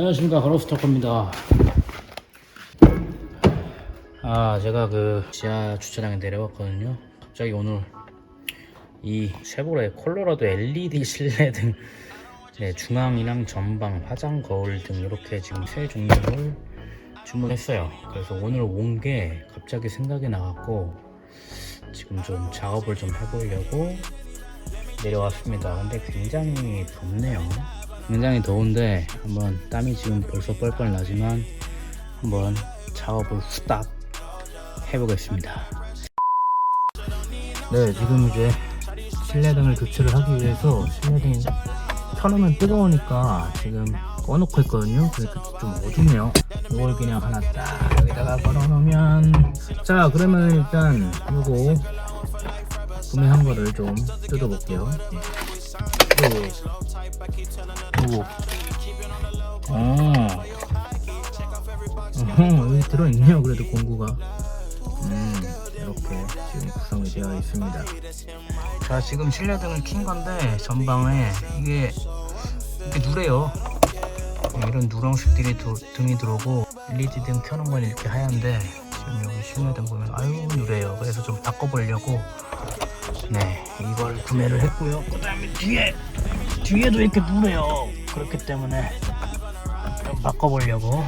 안녕하십니까. 가로스토커입니다. 아 제가 그 지하 주차장에 내려왔거든요. 갑자기 오늘 이 쉐보레 콜로라도 LED 실내 등 네, 중앙이랑 전방, 화장 거울 등 이렇게 지금 세 종류를 주문했어요. 그래서 오늘 온 게 갑자기 생각이 나갖고 지금 좀 작업을 좀 해보려고 내려왔습니다. 근데 굉장히 덥네요 굉장히 더운데 한번 땀이 지금 벌써 뻘뻘 나지만 한번 작업을 후딱 해보겠습니다. 네, 지금 이제 실내등을 교체를 하기 위해서 실내등이 켜놓으면 뜨거우니까 지금 꺼놓고 있거든요. 그래서 좀 어둡네요. 이걸 그냥 하나 딱 여기다가 걸어놓으면 자 그러면 일단 요거 구매한 거를 좀 뜯어볼게요. 요 요거 어 어허, 여기 들어있네요 그래도 공구가. 음 이렇게 지금 구성이 되어 있습니다. 자 지금 실내등을 킨 건데 전방에 이게 이렇게 누래요. 네, 이런 누렁색들이 도- 등이 들어오고 LED 등 켜는 건 이렇게 하얀데 지금 여기 실내등 보면 아유 누래요. 그래서 좀 바꿔보려고 네 이걸 구매를 했고요. 그 다음에 뒤에 뒤에도 이렇게 누래요. 그렇기 때문에 좀 바꿔보려고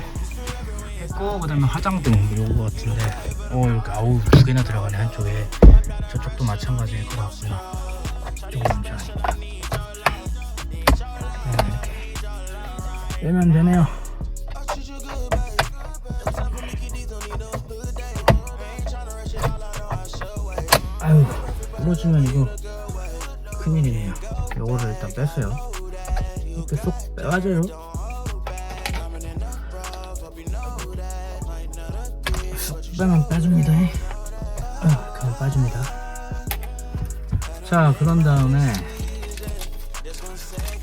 했고 그 다음에 화장등 요거 같은데 어 이렇게 아우 두 개나 들어가네 한쪽에. 저쪽도 마찬가지일 것 같고요. 조금 하니까? 네, 이렇게. 빼면 되네요. 아유 부러지면 이거 큰일이네요. 요거를 일단 뺐어요. 이렇게 쏙 빼가져요. 쏙 빼면 빠집니다. 아, 그냥 빠집니다. 자 그런 다음에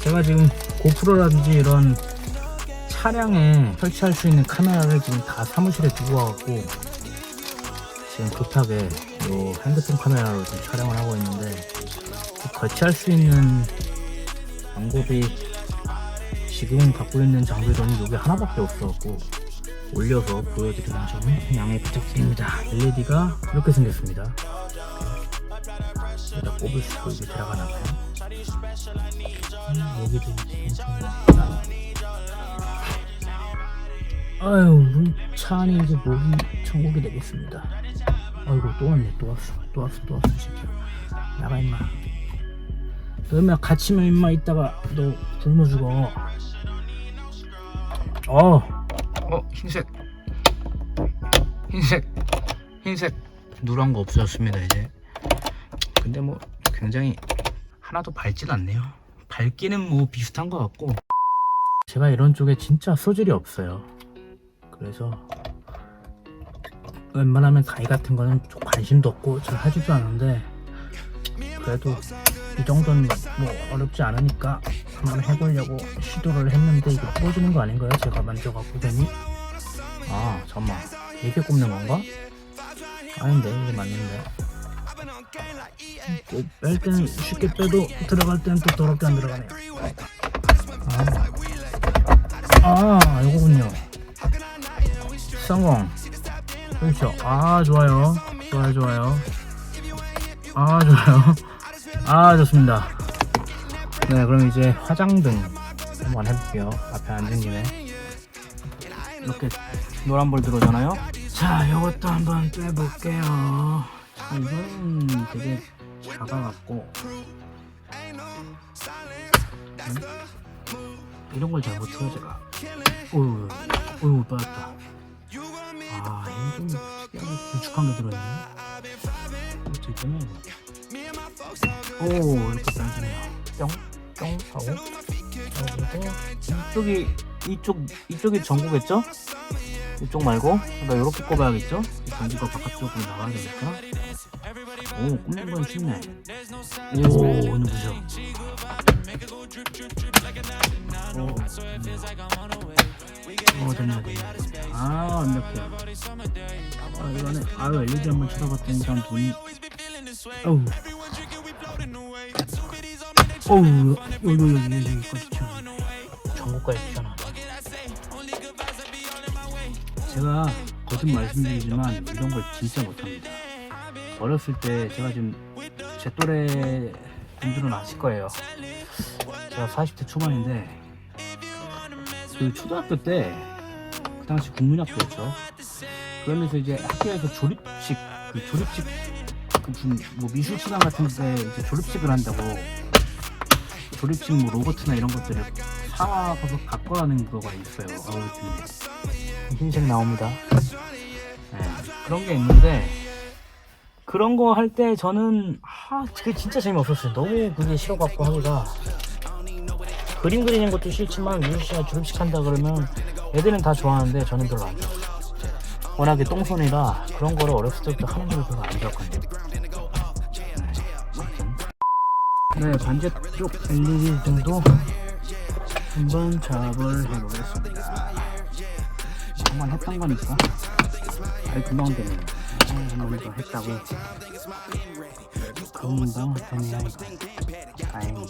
제가 지금 고프로라든지 이런 차량에 설치할 수 있는 카메라를 지금 다 사무실에 두고 와갖고 지금 급하게 요 핸드폰 카메라로 지금 촬영을 하고 있는데 그 거치할 수 있는 방법이 지금 갖고 있는 장비로는 여기 하나밖에 없어갖고 올려서 보여드리는 점 양해 부탁드립니다. LED가 이렇게 생겼습니다. 여기다 꼽을 수 있고 이게 들어가나 봐요. 음, 여기도 엄청 아유 문찬이 이제 목이 천국이 되겠습니다 아이고 또 왔네. 또 왔어. 또 왔어 또 왔어 진짜 나가 임마. 너 임마 갇히면 임마 이따가 너 굶어 죽어. 어. 어 흰색. 흰색. 흰색. 누런 거 없어졌습니다 이제. 근데 뭐 굉장히 하나도 밝진 않네요. 밝기는 뭐 비슷한 것 같고. 제가 이런 쪽에 진짜 소질이 없어요. 그래서 웬만하면 가위 같은 거는 좀 관심도 없고 잘 하지도 않은데 그래도 이 정도는 뭐 어렵지 않으니까 한번 해보려고 시도를 했는데 이게 부러지는 거 아닌가요? 제가 만져갖고 괜히? 아 잠만. 이렇게 꼽는 건가? 아닌데 이게 맞는데. 또뺄 때는 쉽게 빼도 들어갈 때는 또 더럽게 안 들어가네 아, 아 이거군요. 성공 그렇죠. 아 좋아요. 좋아요 좋아요. 아 좋아요. 아 좋습니다. 네 그럼 이제 화장등 한번 해볼게요. 앞에 앉은 김에. 이렇게 노란불 들어오잖아요. 자 이것도 한번 빼볼게요. 자 이건 되게 작아갖고. 음? 이런 걸 잘 못해요 제가. 어휴 어휴 빠졌다 좀 특이하게 길쭉한 게 들어있네. 되냐 이거 오 이렇게 빠지네요. 뿅 뿅 하고 그리고 이쪽이 이쪽 이쪽이 전구겠죠? 이쪽 말고 그러니까 이렇게 꼽아야겠죠? 이 전구가 바깥쪽으로 나가야 되니까. 오 꼽는 건 쉽네. 오 오늘 보죠. 오, 오 됐네 됐네. 아 완벽해 아 아유 LED 한번 쳐다봤더니 난 돈이 어우 어우 여기 여기 여기 여기까지 튀어나와 전국까지 튀어나와 제가 거듭 말씀드리지만 이런 걸 진짜 못합니다. 어렸을 때 제가 지금 제 또래 분들은 아실 거예요. 제가 40대 초반인데 그 초등학교 때 그 당시 국민학교였죠. 그러면서 이제 학교에서 조립식 그 조립식 그 무슨 뭐 미술 시간 같은데 이제 조립식을 한다고 조립식 뭐 로봇이나 이런 것들을 사와서 갖고 가는 거가 있어요. 어르신들. 흰색 나옵니다. 네, 그런 게 있는데 그런 거 할 때 저는 아 그게 진짜 재미없었어요. 너무 그게 싫어갖고 하기가 그림 그리는 것도 싫지만 미술 씨가 졸업식 한다 그러면 애들은 다 좋아하는데 저는 별로 안 좋아요. 워낙에 똥손이라 그런 거를 어렸을 때부터 하는 걸 별로 안 좋아했거든요. 네, 네 반대쪽 LED 등도 한번 작업을 해보겠습니다. 한번 했던 거니까 아이 금방 되네요. 아, 한번 더 했다고 금방 되네요. 이거. 다행히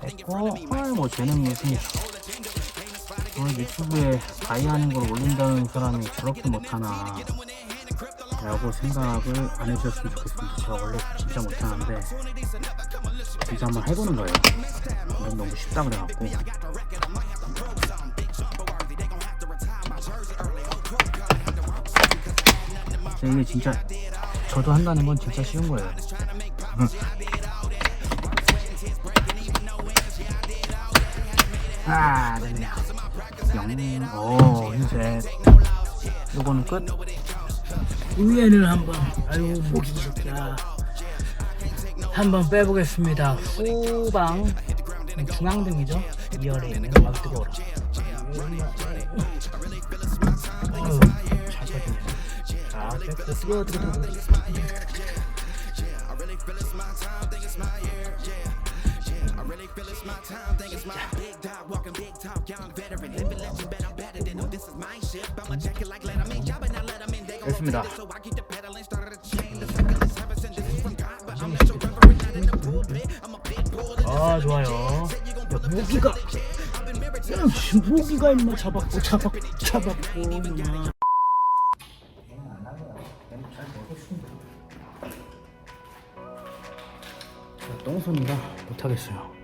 됐고 헐뭐 쟤는 무 슨뭐 유튜브에 가이 하는 걸 올린다는 사람이 저렇게 못하나 라고 생각을 안 해주셨으면 좋겠습니다. 제가 원래 진짜 못하는데 진짜 한번 해보는 거예요. 이건 너무 쉽다 그래갖고 진짜 이게 진짜 저도 한다는 건 진짜 쉬운 거예요. 아, 됐네. 영, 오, 흰색. 요거는 끝. 위에는 한번, 아유, 목이 좋다. 한번 빼보겠습니다. 후방, 중앙등이죠? 2열에 있는, 아, 뜨거워라. 아유, 잘 빠지네. 자, 뺐고, 뜨거워, 뜨거워, 뜨거워. 됐습니다. 아 좋아요. 야, 모기가 야, 씨, 모기가 임마 잡았고 잡았고 잡았고 임마. 똥손이라 못하겠어요.